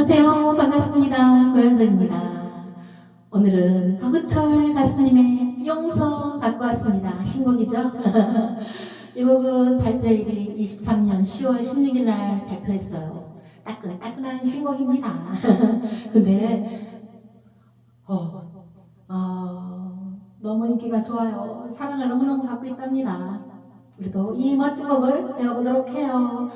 안녕하세요. 반갑습니다. 고현정입니다. 오늘은 허구철 가수님의 용서 갖고 왔습니다. 신곡이죠? 이 곡은 발표일이 23년 10월 16일 날 발표했어요. 따끈따끈한 신곡입니다. 근데 어, 어, 너무 인기가 좋아요. 사랑을 너무너무 받고 있답니다. 우리도 이 멋진 곡을 배워보도록 해요.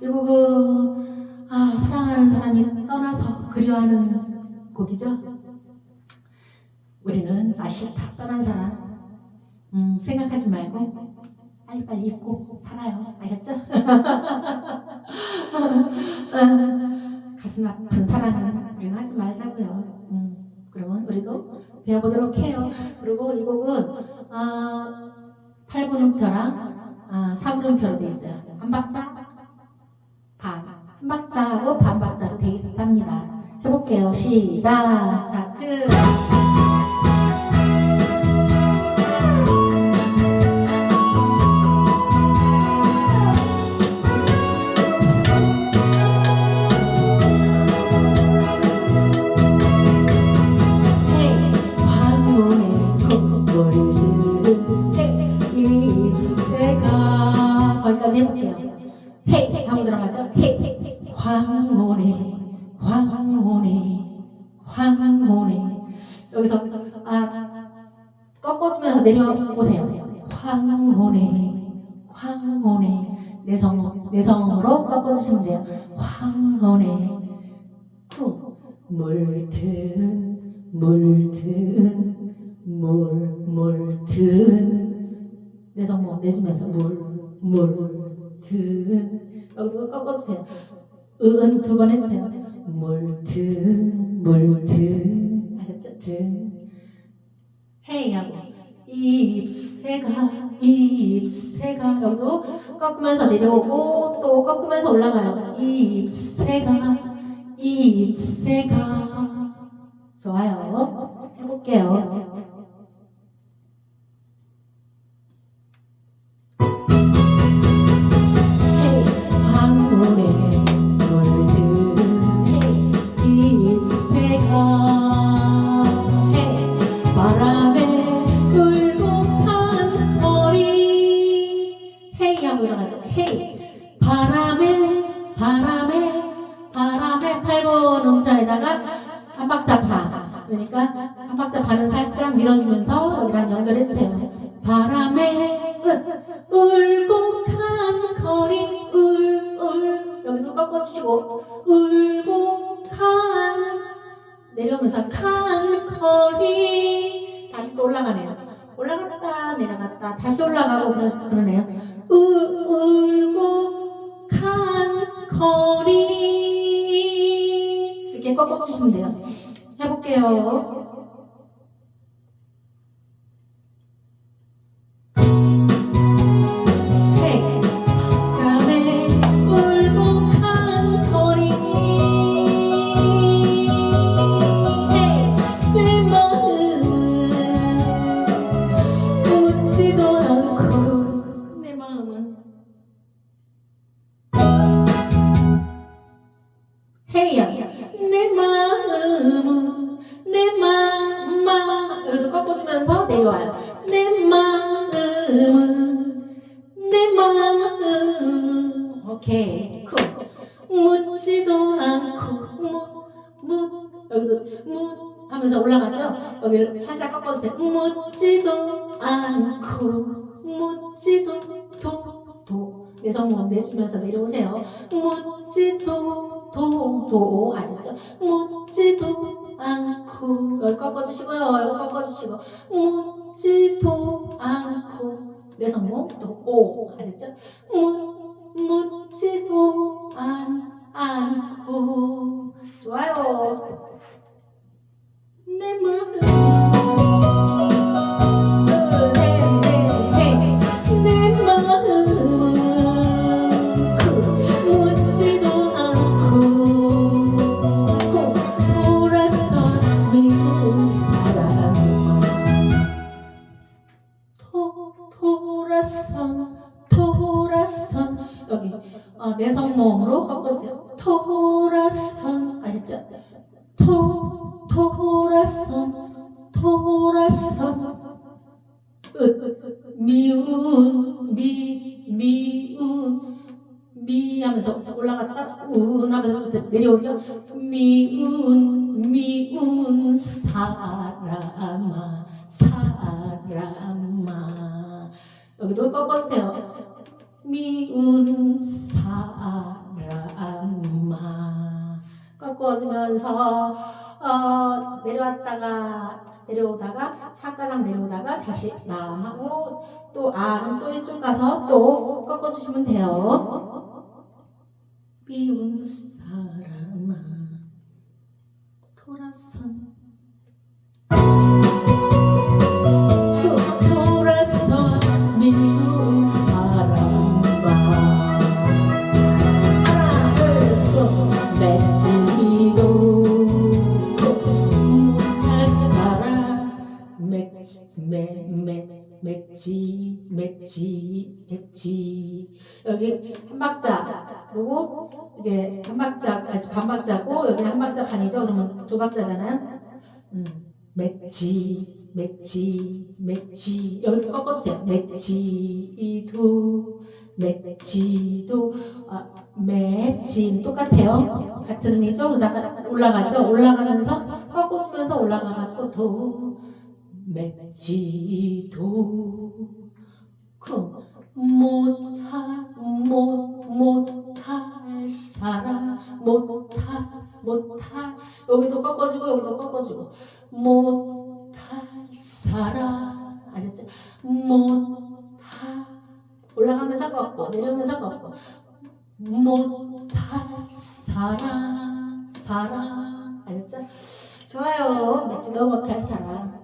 이 곡은 아, 사랑하는 사람이 떠나서 그리워하는 곡이죠. 우리는 나 싫다 떠난 사람 음, 생각하지 말고 빨리빨리 잊고 살아요. 아셨죠? 아, 가슴 아픈 사랑은 우리는 하지 말자고요. 음, 그러면 우리도 배워보도록 해요. 그리고 이 곡은 아, 8분음표랑 아, 4분음표로 돼 있어요. 한 박자 반. 한 박자하고 반 박자로 되어 있답니다. 해볼게요. 시작. 스타트. 꺾어주면서 내려오세요. 황혼의 황혼의 내성 내성으로 꺾어주시면 돼요. 황혼의 쿵 물든 물든 물 물든 내성모 내주면서 물 물든 여기도 꺾어주세요. 은 두 번 해주세요. 물든 물든 아셨죠? 든 헤이 하고 잎새가 잎새가 여기도 꺾으면서 내려오고 또 꺾으면서 올라가요. 잎새가 잎새가 좋아요. 해볼게요. 하고 일어나죠. 헤이. 바람에 바람에 바람에 8번 음표에다가 한 박자 반 그러니까 한 박자 반은 살짝 밀어주면서 여기랑 연결해주세요 꺾어주시면 돼요. 해볼게요 내려와요. 내 마음은 내 마음은. 오케이. 쿵 묻지도 않고 묻묻. 여기도 묻 하면서 올라가죠? 여기를 살짝 꺾어주세요. 묻지도 않고 묻지도 도도. 내성문 내주면서 내려오세요. 묻지도 도도. 아시죠? 묻지도 않고. 여기 꺾어주시고요. 여기 꺾어주시고. 묻 지도 않고. 내성문 또오. 아시죠? 묻 묻지도 않 않고. 좋아요. 내 마음 사람아 사람아. 여기도 꺾어주세요. 미운 사람아. 꺾어주면서 어, 내려왔다가 내려오다가 사가장 내려오다가 다시 남하고 또 아는 또 이쪽 가서 또 꺾어주시면 돼요. 미운 사람아. 돌아선 맺지 맺지 맺지 여기 한 박자. 그리고 이게 한 박자 아니 반 박자고 여기는 한 박자 반이죠? 그러면 두 박자잖아요? 음 맺지 맺지 맺지. 여기 꺾어주세요. 맺지도 맺지도 아 맺지 똑같아요. 같은 의미죠? 그러다가 올라가죠? 올라가면서 꺾어주면서 올라가고 도 맺지도. 쿵 못할 못 못할 사람 못할 못할 여기도 꺾어주고 여기도 꺾어주고. 못할 사람. 아셨죠? 못할. 올라가면서 꺾고 내려오면서 꺾고 못할 사람. 사람. 아셨죠? 좋아요. 맺지도 못할 사람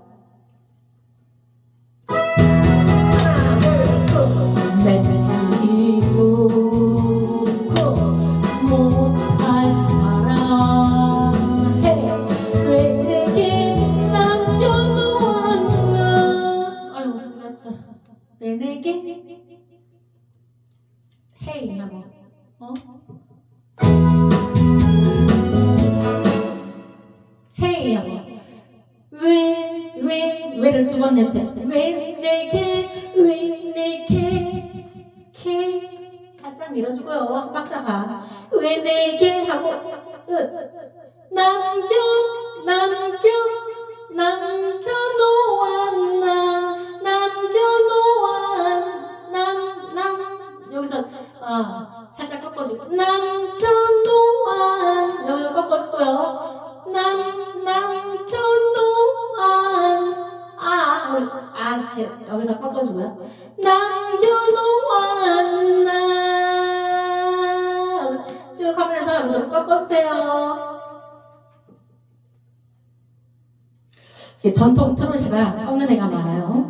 헤이 하고 어? 헤이 하고 왜, 왜, 왜를 두번 내주세요. 왜 내게, 왜 내게, 게. 살짝 밀어주고요. 한 박자 반. 왜 내게 하고, 으. 남겨, 남겨, 살짝 꺾어주고, 남겨놓았. 여기서 꺾어주고요. 남. 아, 여기, 아, 씨. 여기서 꺾어주고요. 남겨놓았나. 쭉 하면서 여기서 꺾어주세요. 전통 트롯이라 꺾는 애가 많아요.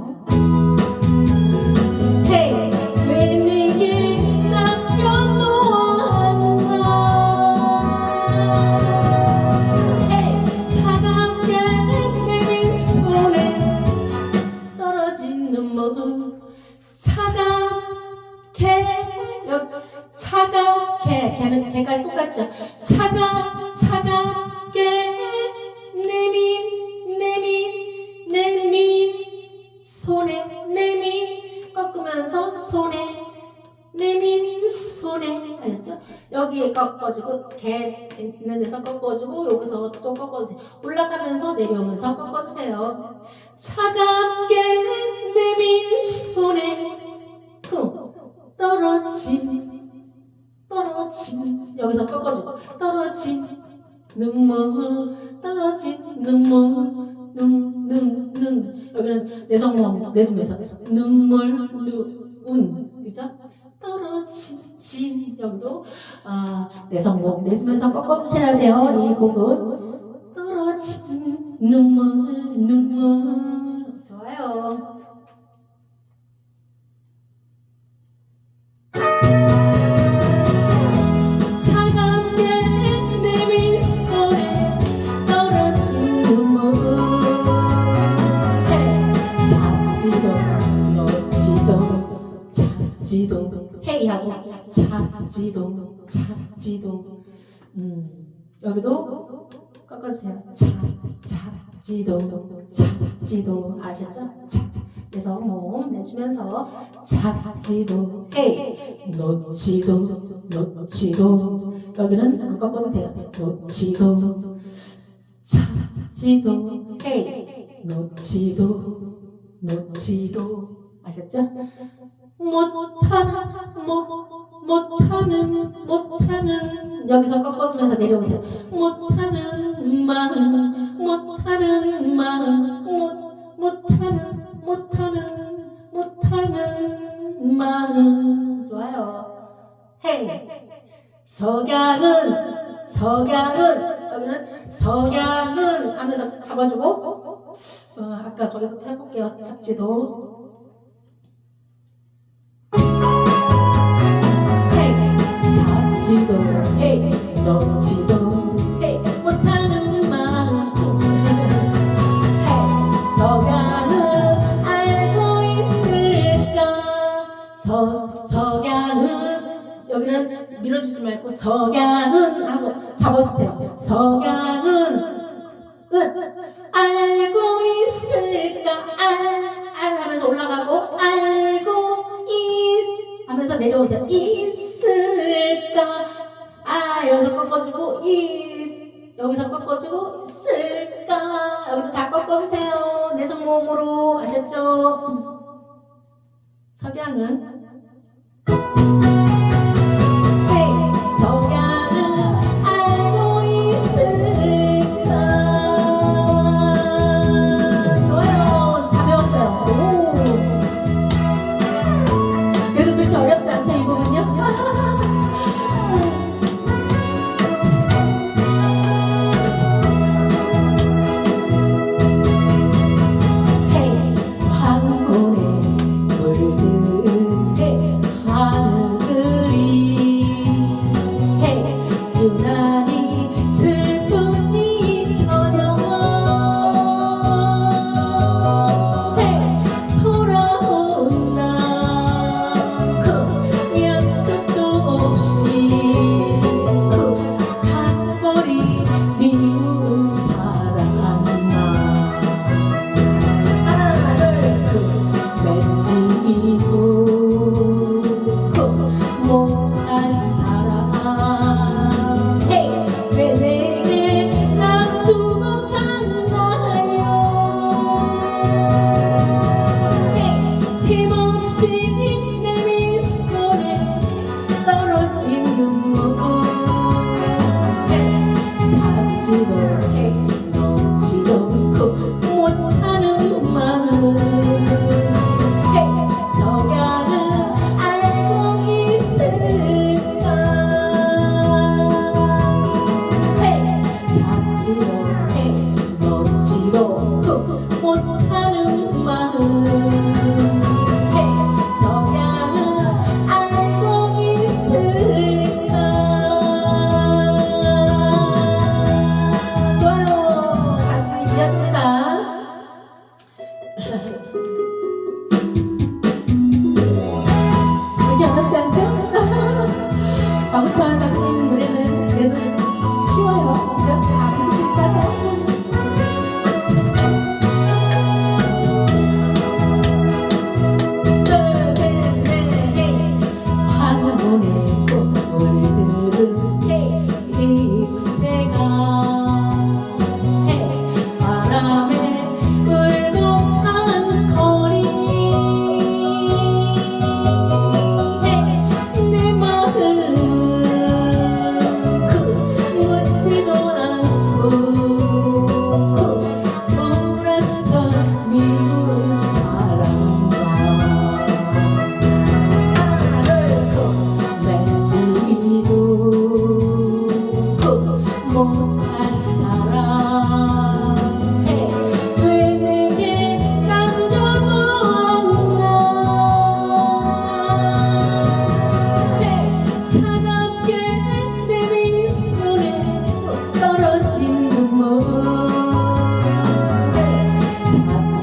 꺾어주고 여기서 또 꺾어주세요. 올라가면서 내려오면서 꺾어주세요. 차갑게 내민 손에 쿵 떨어진 떨어진. 여기서 꺾어주고 떨어진 눈물 떨어진 눈물 눈눈눈. 여기는 내성모 내둠에서. 눈물 눈운. 그죠? 떨어진 진 여기도? 아 내성모 내주면서 꺾어주셔야 돼요 이 곡은. 떨어진 눈물 눈물. 좋아요. 이하고 찾지도 찾지도 음 여기도 꺾어주세요. 차, 잡지도, 잡지도 아셨죠? 차. 그래서 몸 내주면서 잡지도, 헤이, 놓지도, 놓지도. 여기는 안 꺾어도 돼요. 놓지도, 잡지도, 헤이, 놓지도, 놓지도. 아셨죠? 못하는, 못, 못하는, 못하는. 여기서 꺾어주면서 내려오세요. 못하는 마음 못하는 마음 못 못하는 못하는 못하는 마음 좋아요 헤이 석양은 석양은 여기는 석양은 하면서 잡아주고 어, 아까 거기부터 해볼게요 잡지도 헤이 잡지도 헤이 놓지도 헤이 못하는 만큼 헤이 석양은 알고 있을까? 서, 석양은 여기는 밀어주지 말고 석양은 하고 잡아주세요. 석양은 은 알고 있을까? 알, 알 하면서 올라가고 하면서 내려오세요. 있을까? 아 여기서 꺾어주고 있 여기서 꺾어주고 있을까? 여기도 다 꺾어주세요. 내 손모음으로. 아셨죠? 석양은 잡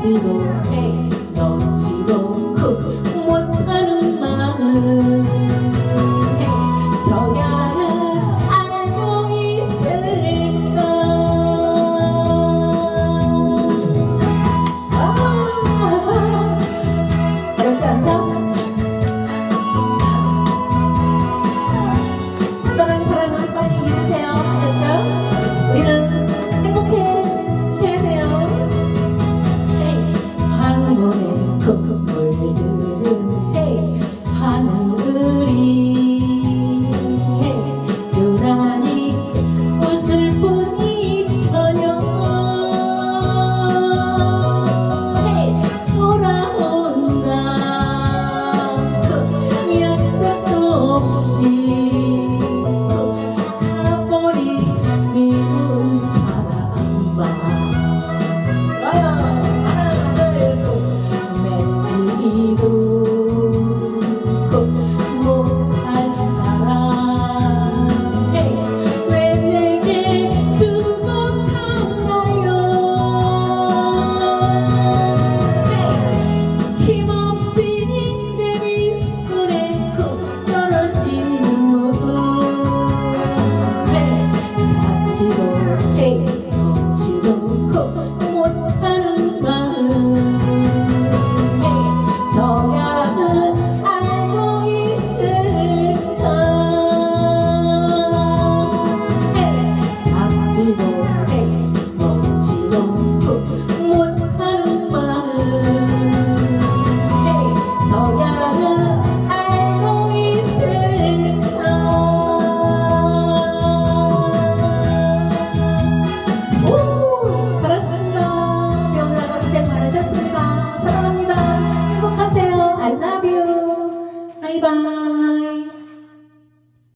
一路，嘿，又一路。